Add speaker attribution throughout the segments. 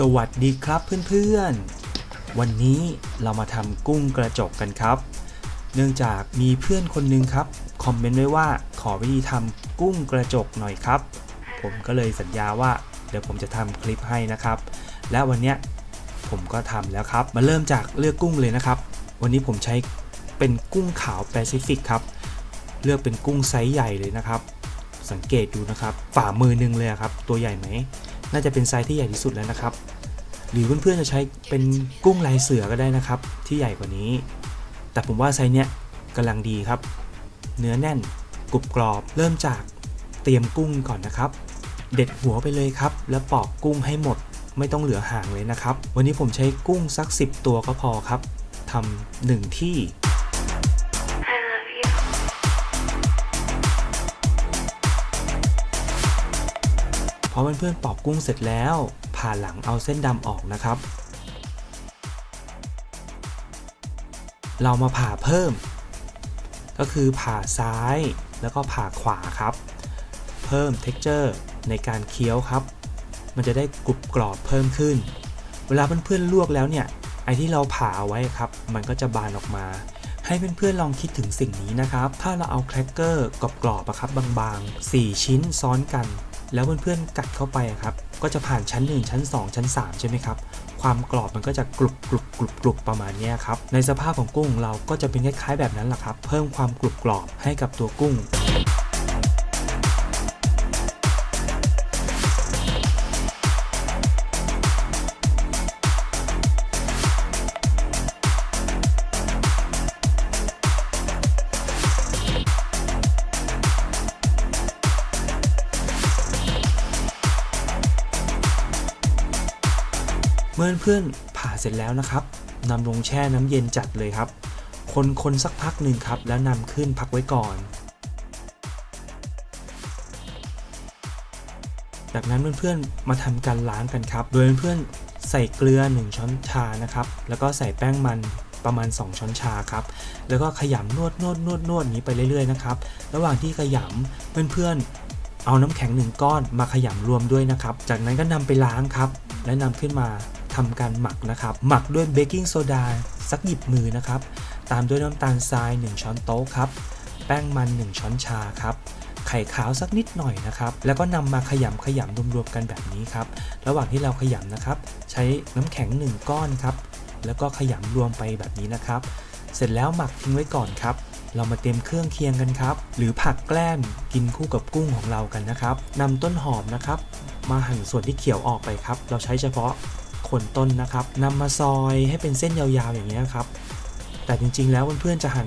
Speaker 1: สวัสดีครับเพื่อนๆ วันนี้เรามาทำกุ้งกระจกกันครับ เนื่องจากมีเพื่อนคนหนึงครับคอมเมนต์ไว้ว่าขอวิธีทำกุ้งกระจกหน่อยครับ ผมก็เลยสัญญาว่าเดี๋ยวผมจะทำคลิปให้นะครับ และวันนี้ผมก็ทำแล้วครับ มาเริ่มจากเลือกกุ้งเลยนะครับ วันนี้ผมใช้เป็นกุ้งขาวแปซิฟิกครับ เลือกเป็นกุ้งไซส์ใหญ่เลยนะครับ สังเกตดูนะครับ ฝ่ามือหนึงเลยครับ ตัวใหญ่ไหม น่าจะเป็นไซส์ที่ใหญ่ที่สุดแล้วนะครับ หรือเพื่อนๆจะใช้เป็นกุ้งลายเสือก็ได้นะครับ ที่ใหญ่กว่านี้ แต่ผมว่าไซส์เนี้ยกำลังดีครับ เนื้อแน่นกรุบกรอบ เริ่มจากเตรียมกุ้งก่อนนะครับ เด็ดหัวไปเลยครับ แล้วปอกกุ้งให้หมดไม่ต้องเหลือหางเลยนะครับ วันนี้ผมใช้กุ้งสัก 10 ตัวก็พอครับทำหนึ่งที่ พอเพื่อนๆปอกกุ้งเสร็จแล้ว ผ่าหลังเอาเส้นดำออกนะครับ เรามาผ่าเพิ่ม ก็คือผ่าซ้ายแล้วก็ผ่าขวาครับ เพิ่ม texture ในการเคี้ยวครับ มันจะได้กรุบกรอบเพิ่มขึ้น เวลาเพื่อนๆลวกแล้วเนี่ยไอที่เราผ่าเอาไว้ครับ มันก็จะบานออกมา ให้เพื่อนๆลองคิดถึงสิ่งนี้นะครับ ถ้าเราเอาแครกเกอร์กรอบๆอะครับบางๆ 4 ชิ้นซ้อนกัน แล้วเพื่อนๆกัดเข้าไปครับก็จะผ่านชั้น 1 ชั้น 2 ชั้น 3 ใช่ไหมครับ ความกรอบมันก็จะกรุบกรุบกรุบกรุบประมาณนี้ครับ ในสภาพของกุ้งเราก็จะเป็นคล้ายๆแบบนั้นแหละครับ เพิ่มความกรุบกรอบให้กับตัวกุ้ง มื่อเพื่อนผ่าเสร็จแล้วนะครับนำลงแช่น้ำเย็นจัดเลยครับ คนคนสักพักหนึ่งครับ แล้วนำขึ้นพักไว้ก่อน จากนั้นเพื่อนๆมาทำการล้างกันครับ โดยเพื่อนๆใส่เกลือ 1 ช้อนชานะครับ แล้วก็ใส่แป้งมันประมาณ 2 ช้อนชาครับ แล้วก็ขยำนวดนวดนวดนวดนี้ไปเรื่อยๆนะครับ ระหว่างที่ขยำเพื่อนๆเอาน้ำแข็งหนึ่งก้อนมาขยำรวมด้วยนะครับ จากนั้นก็นำไปล้างครับ และนำขึ้นมา ทำการหมักนะครับ หมักด้วยเบกกิ้งโซดาสักหยิบมือนะครับ ตามด้วยน้ำตาลทราย 1 ช้อนโต๊ะครับ แป้งมัน 1 ช้อนชาครับไข่ขาวสักนิดหน่อยนะครับ แล้วก็นำมาขยำขยำรวมๆกันแบบนี้ครับ ระหว่างที่เราขยำนะครับ ใช้น้ำแข็ง 1 ก้อนครับ แล้วก็ขยำรวมไปแบบนี้นะครับ เสร็จแล้วหมักทิ้งไว้ก่อนครับ เรามาเตรียมเครื่องเคียงกันครับ หรือผักแกล้มกินคู่กับกุ้งของเรากันนะครับนำต้นหอมนะครับ มาหั่นส่วนที่เขียวออกไปครับ เราใช้เฉพาะ โคนต้นนะครับนำมาซอยให้เป็นเส้นยาวๆอย่างนี้นครับ แต่จริงๆแล้วเพื่อนๆจะหั่น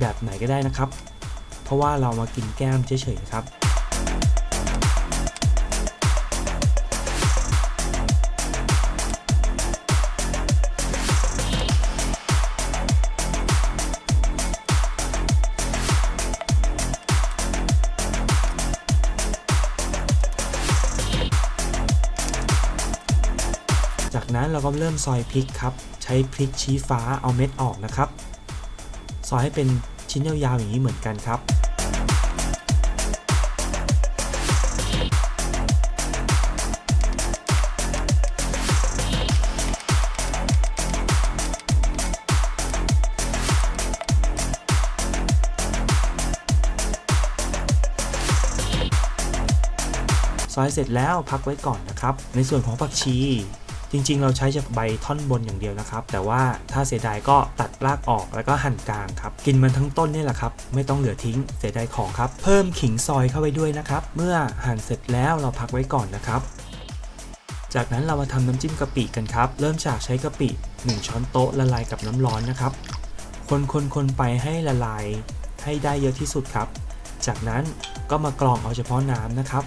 Speaker 1: แบบไหนก็ได้นะครับ เพราะว่าเรามากินแก้มเฉยๆครับ จากนั้นเราก็เริ่มซอยพริกครับ ใช้พริกชี้ฟ้าเอาเม็ดออกนะครับ ซอยให้เป็นชิ้นยาวๆอย่างนี้เหมือนกันครับ ซอยเสร็จแล้วพักไว้ก่อนนะครับ ในส่วนของผักชี จริงๆ เราใช้จากใบท่อนบนอย่างเดียวนะครับ แต่ว่าถ้าเสียดายก็ตัดรากออกแล้วก็หั่นกลางครับ กินมันทั้งต้นนี่แหละครับ ไม่ต้องเหลือทิ้งเสียดายของครับ เพิ่มขิงซอยเข้าไปด้วยนะครับ เมื่อหั่นเสร็จแล้วเราพักไว้ก่อนนะครับ จากนั้นเรามาทำน้ำจิ้มกะปิกันครับ เริ่มจากใช้กะปิ 1 ช้อนโต๊ะละลายกับน้ำร้อนนะครับ คนๆๆไปให้ละลายให้ได้เยอะที่สุดครับ จากนั้นก็มากรองเอาเฉพาะน้ำนะครับ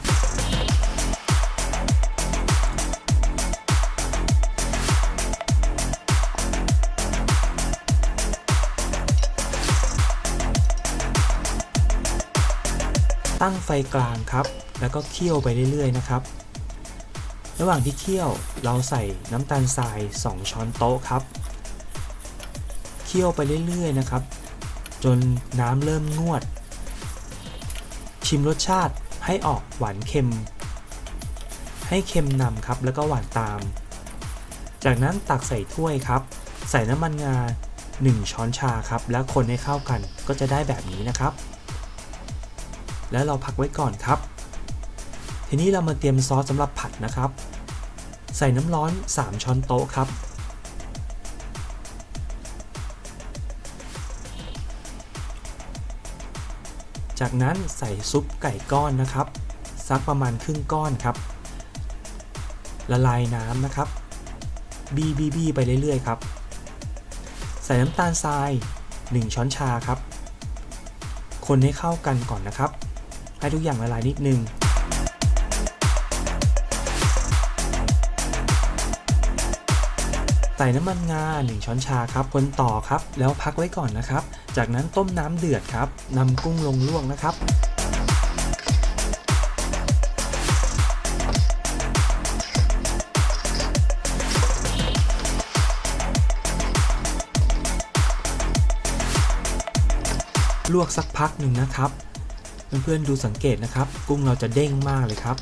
Speaker 1: ตั้งไฟกลางครับ แล้วก็เคี่ยวไปเรื่อยๆนะครับ ระหว่างที่เคี่ยวเราใส่น้ำตาลทราย 2 ช้อนโต๊ะครับ เคี่ยวไปเรื่อยๆนะครับ จนน้ำเริ่มงวด ชิมรสชาติให้ออกหวานเค็ม ให้เค็มนำครับ แล้วก็หวานตาม จากนั้นตักใส่ถ้วยครับ ใส่น้ำมันงา 1 ช้อนชาครับ แล้วคนให้เข้ากันก็จะได้แบบนี้นะครับ แล้วเราพักไว้ก่อนครับ ทีนี้เรามาเตรียมซอสสำหรับผัดนะครับ ใส่น้ำร้อน 3 ช้อนโต๊ะครับ จากนั้นใส่ซุปไก่ก้อนนะครับสักประมาณครึ่งก้อนครับ ละลายน้ำนะครับ บีบีบีไปเรื่อยๆครับ ใส่น้ำตาลทราย 1 ช้อนชาครับ คนให้เข้ากันก่อนนะครับ ให้ทุกอย่างละลายนิดนึงใส่น้ำมันงา1ช้อนชาครับ คนต่อครับ แล้วพักไว้ก่อนนะครับ จากนั้นต้มน้ำเดือดครับนำกุ้งลงลวกนะครับ ลวกสักพักหนึ่งนะครับ เพื่อนๆดูสังเกตนะครับ กุ้งเราจะเด้งมากเลยครับ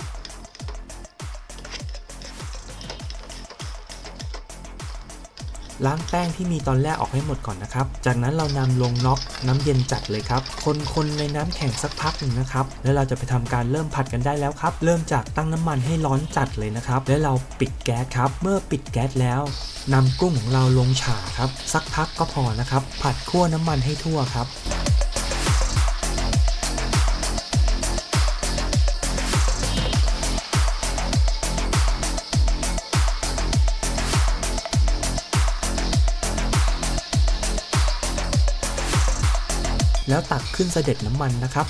Speaker 1: ล้างแป้งที่มีตอนแรกออกให้หมดก่อนนะครับ จากนั้นเรานำลงน็อกน้ำเย็นจัดเลยครับ คนๆในน้ำแข็งสักพักหนึ่งนะครับ แล้วเราจะไปทำการเริ่มผัดกันได้แล้วครับ เริ่มจากตั้งน้ำมันให้ร้อนจัดเลยนะครับ แล้วเราปิดแก๊สครับ เมื่อปิดแก๊สแล้วนำกุ้งของเราลงฉ่าครับ สักพักก็พอนะครับ ผัดคั่วน้ำมันให้ทั่วครับ แล้วตักขึ้นเสด็จน้ำมันนะครับ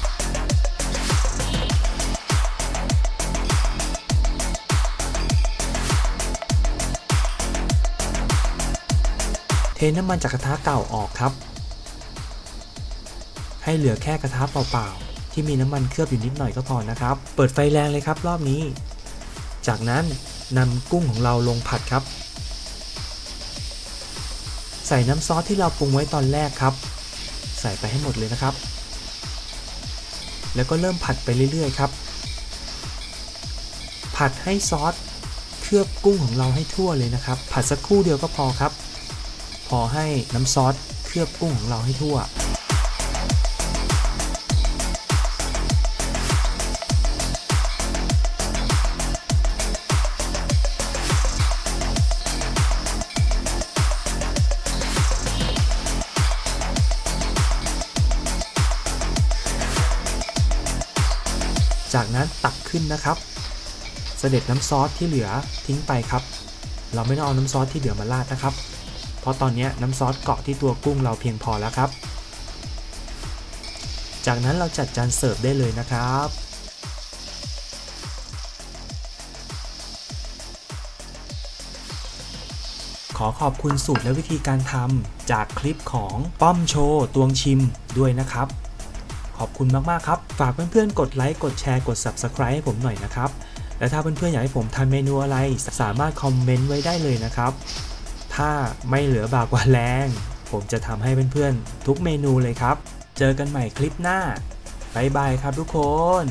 Speaker 1: เทน้ำมันจากกระทะเก่าออกครับ ให้เหลือแค่กระทะเปล่าๆ ที่มีน้ำมันเคลือบอยู่นิดหน่อยก็พอนะครับ เปิดไฟแรงเลยครับรอบนี้ จากนั้นนำกุ้งของเราลงผัดครับ ใส่น้ำซอสที่เราปรุงไว้ตอนแรกครับ ใส่ไปให้หมดเลยนะครับ แล้วก็เริ่มผัดไปเรื่อยๆครับ ผัดให้ซอสเคลือบกุ้งของเราให้ทั่วเลยนะครับ ผัดสักครู่เดียวก็พอครับ พอให้น้ำซอสเคลือบกุ้งของเราให้ทั่ว จากนั้นตักขึ้นนะครับเสด็จน้ำซอสที่เหลือทิ้งไปครับ เราไม่ต้องเอาน้ำซอสที่เหลือมาราดนะครับ เพราะตอนนี้น้ำซอสเกาะที่ตัวกุ้งเราเพียงพอแล้วครับ จากนั้นเราจัดจานเสิร์ฟได้เลยนะครับขอขอบคุณสูตรและวิธีการทำจากคลิปของป้อมโชว์ตวงชิมด้วยนะครับ ขอบคุณมากๆครับ ฝากเพื่อนๆ กดไลค์ กดแชร์ กด Subscribe ให้ผมหน่อยนะครับ และถ้าเพื่อนๆ อยากให้ผมทำเมนูอะไรสามารถคอมเมนต์ไว้ได้เลยนะครับ ถ้าไม่เหลือบากว่าแรง ผมจะทำให้เพื่อนๆ ทุกเมนูเลยครับ เจอกันใหม่คลิปหน้าบ๊ายบายครับทุกคน